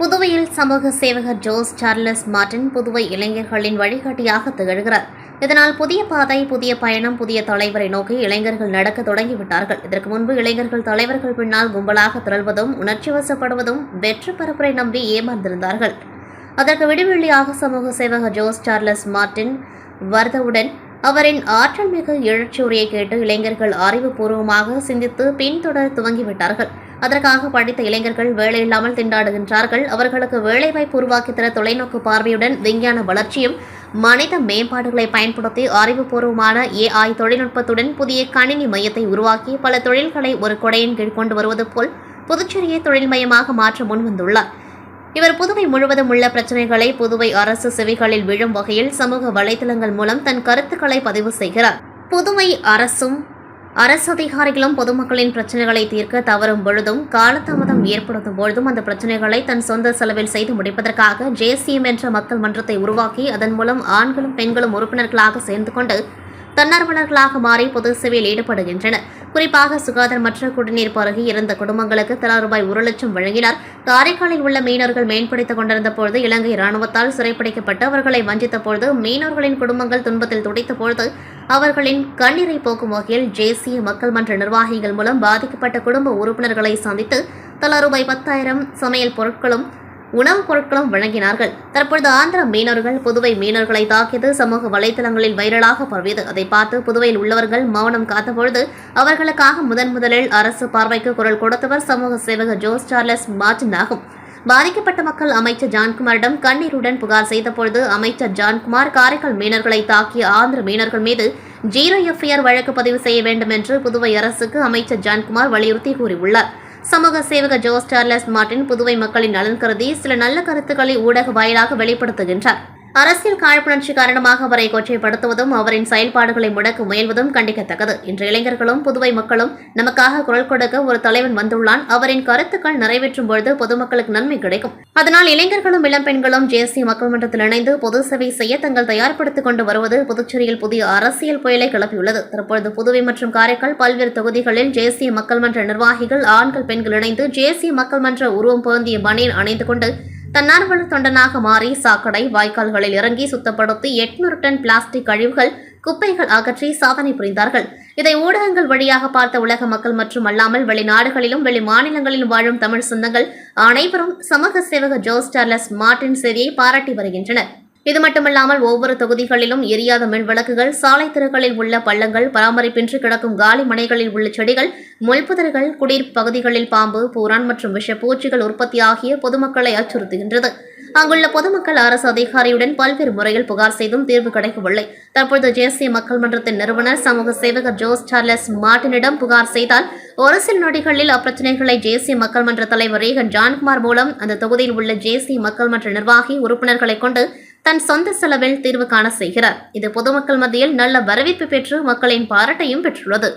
புதுவையில் சமூக சேவகர் ஜோஸ் சார்லஸ் மார்டின் புதுவை இளைஞர்களின் வழிகாட்டியாக திகழ்கிறார். இதனால் புதிய பாதை புதிய பயணம் புதிய தலைவரை நோக்கி இளைஞர்கள் நடக்க தொடங்கிவிட்டார்கள். இதற்கு முன்பு இளைஞர்கள் தலைவர்கள் பின்னால் கும்பலாக திரள்வதும் உணர்ச்சி வசப்படுவதும் வெற்றி பரப்புரை நம்பி ஏமாந்திருந்தார்கள். அதற்கு விடுவெள்ளியாக சமூக சேவகர் ஜோஸ் சார்லஸ் மார்டின் வரதவுடன் அவரின் ஆற்றல் மிகு எழுச்சியுரையை கேட்டு இளைஞர்கள் அறிவுபூர்வமாக சிந்தித்து பின்தொடர் துவங்கிவிட்டார்கள். அதற்காக படித்த இளைஞர்கள் வேலையில்லாமல் திண்டாடுகின்றார்கள். அவர்களுக்கு வேலைவாய்ப்பு உருவாக்கி தர தொலைநோக்கு பார்வையுடன் விஞ்ஞான வளர்ச்சியும் மனித மேம்பாடுகளை பயன்படுத்தி அறிவுபூர்வமான ஏஐ தொழில்நுட்பத்துடன் புதிய கணினி மையத்தை உருவாக்கி பல தொழில்களை ஒரு கொடையின் கீழ் கொண்டு வருவது போல் புதுச்சேரியை தொழில்மயமாக மாற்ற முன்வந்துள்ளார். இவர் புதுவை முழுவதும் உள்ள பிரச்சனைகளை புதுவை அரசு செவிகளில் விழும் வகையில் சமூக வலைதளங்கள் மூலம் தன் கருத்துக்களை பதிவு செய்கிறார். புதுவை அரசும் அரசு அதிகாரிகளும் பொதுமக்களின் பிரச்சனைகளை தீர்க்க தவறும் பொழுதும் காலதாமதம் ஏற்படுத்தும் பொழுதும் அந்த பிரச்சனைகளை தன் சொந்த செலவில் செய்து முடிப்பதற்காக ஜேசிஎம் என்ற மக்கள் மன்றத்தை உருவாக்கி அதன் மூலம் ஆண்களும் பெண்களும் உறுப்பினர்களாக சேர்ந்து கொண்டு தன்னார்வலர்களாக மாறி பொது சேவையில் ஈடுபடுகின்றனர். குறிப்பாக சுகாதாரமற்ற குடிநீர் பருகி இருந்த குடும்பங்களுக்கு தலா ரூபாய் ஒரு லட்சம் வழங்கினார். காரைக்காலில் உள்ள மீனவர்கள் மீன்பிடித்துக் கொண்டிருந்த பொழுது இலங்கை ராணுவத்தால் சிறைப்பிடிக்கப்பட்டு அவர்களை வஞ்சித்த பொழுது மீனவர்களின் குடும்பங்கள் துன்பத்தில் துடைத்த பொழுது அவர்களின் கண்ணீரை போக்கும் வகையில் ஜேசிய மக்கள் மன்ற நிர்வாகிகள் மூலம் பாதிக்கப்பட்ட குடும்ப உறுப்பினர்களை சந்தித்து தலா ரூபாய் பத்தாயிரம் சமையல் பொருட்களும் உணவுப் பொருட்களும் வழங்கினார்கள். தற்பொழுது ஆந்திர மீனவர்கள் புதுவை மீனவர்களை தாக்கியது சமூக வலைதளங்களில் வைரலாக பரவியது. அதை பார்த்து புதுவையில் உள்ளவர்கள் மௌனம் காத்தபொழுது அவர்களுக்காக முதன் முதலில் அரசு பார்வைக்கு குரல் கொடுத்தவர் சமூக சேவகர் ஜோஸ் சார்லஸ் மார்டின் ஆகும் பாதிக்கப்பட்ட மக்கள் அமைச்சர் ஜான்குமாரிடம் கண்ணீருடன் புகார் செய்தபொழுது அமைச்சர் ஜான்குமார் காரைக்கால் மீனவர்களை தாக்கிய ஆந்திர மீனவர்கள் மீது ஜீரோ எஃப்ஐஆர் வழக்கு பதிவு செய்ய வேண்டும் என்று புதுவை அரசுக்கு அமைச்சர் ஜான்குமார் வலியுறுத்தி கூறியுள்ளார். சமூக சேவக ஜோஸ் சார்லஸ் மார்டின் புதுவை மக்களின் நலன் கருதி சில நல்ல கருத்துக்களை ஊடக வாயிலாக வெளிப்படுத்துகின்றார். அரசியல் காழ்ப்புணர்ச்சி காரணமாக அவரை கொச்சைப்படுத்துவதும் அவரின் செயல்பாடுகளை முடக்க முயல்வதும் கண்டிக்கத்தக்கது. இன்று இளைஞர்களும் புதுவை மக்களும் நமக்காக குரல் கொடுக்க ஒரு தலைவன் வந்துள்ளான். அவரின் கருத்துக்கள் நிறைவேற்றும் பொழுது பொதுமக்களுக்கு நன்மை கிடைக்கும். அதனால் இளைஞர்களும் இளம் பெண்களும் ஜேசி மக்கள் மன்றத்தில் இணைந்து பொது சேவை செய்ய தங்கள் தயார்படுத்திக் கொண்டு வருவது புதுச்சேரியில் புதிய அரசியல் புயலை கிளப்பியுள்ளது. தற்பொழுது புதுவை மற்றும் காரைக்கால் பல்வேறு தொகுதிகளில் ஜேசிய மக்கள் மன்ற நிர்வாகிகள் ஆண்கள் பெண்கள் இணைந்து ஜேசிய மக்கள் மன்ற உருவம் பொருந்திய பணியில் அணைந்து கொண்டு தன்னார்வல தொண்டனாக மாறி சாக்கடை வாய்க்கால்களில் இறங்கி சுத்தப்படுத்தி எட்நூறு டன் பிளாஸ்டிக் கழிவுகள் குப்பைகள் அகற்றி சாதனை புரிந்தார்கள். இதை ஊடகங்கள் வழியாக பார்த்த உலக மக்கள் மற்றும் அல்லாமல் வெளிநாடுகளிலும் வெளி மாநிலங்களிலும் வாழும் தமிழ் சொந்தங்கள் அனைவரும் சமூக சேவக ஜோஸ் சார்லஸ் மார்டின் சேவையை பாராட்டி வருகின்றனர். இது மட்டுமல்லாமல் ஒவ்வொரு தொகுதிகளிலும் எரியாத மின் விளக்குகள் சாலை தெருக்களில் உள்ள பள்ளங்கள் பராமரிப்பின்றி கிடக்கும் காலி மனைகளில் உள்ள செடிகள் முள்புதர்கள் குடியிருப்பு பகுதிகளில் பாம்பு பூரான் மற்றும் விஷ பூச்சிகள் உற்பத்தியாகிய பொதுமக்களை அச்சுறுத்துகின்றது. அங்குள்ள பொதுமக்கள் அரசு அதிகாரியுடன் பல்வேறு முறையில் புகார் செய்தும் தீர்வு கிடைக்கவில்லை. தற்பொழுது ஜேசிய மக்கள் மன்றத்தின் நிறுவனர் சமூக சேவகர் ஜோஸ் சார்லஸ் மார்டினிடம் புகார் செய்தால் ஒரு சில நொடிகளில் அப்பிரச்சனைகளை ஜேசிய மக்கள் மன்ற தலைவர் ரேகன் ஜான்குமார் மூலம் அந்த தொகுதியில் உள்ள ஜேசிய மக்கள் மன்ற நிர்வாகி உறுப்பினர்களை கொண்டு தன் சொந்த செலவில் தீர்வு காண செய்கிறார். இது பொதுமக்கள் மத்தியில் நல்ல வரவேற்பு பெற்று மக்களின் பாராட்டையும் பெற்றுள்ளது.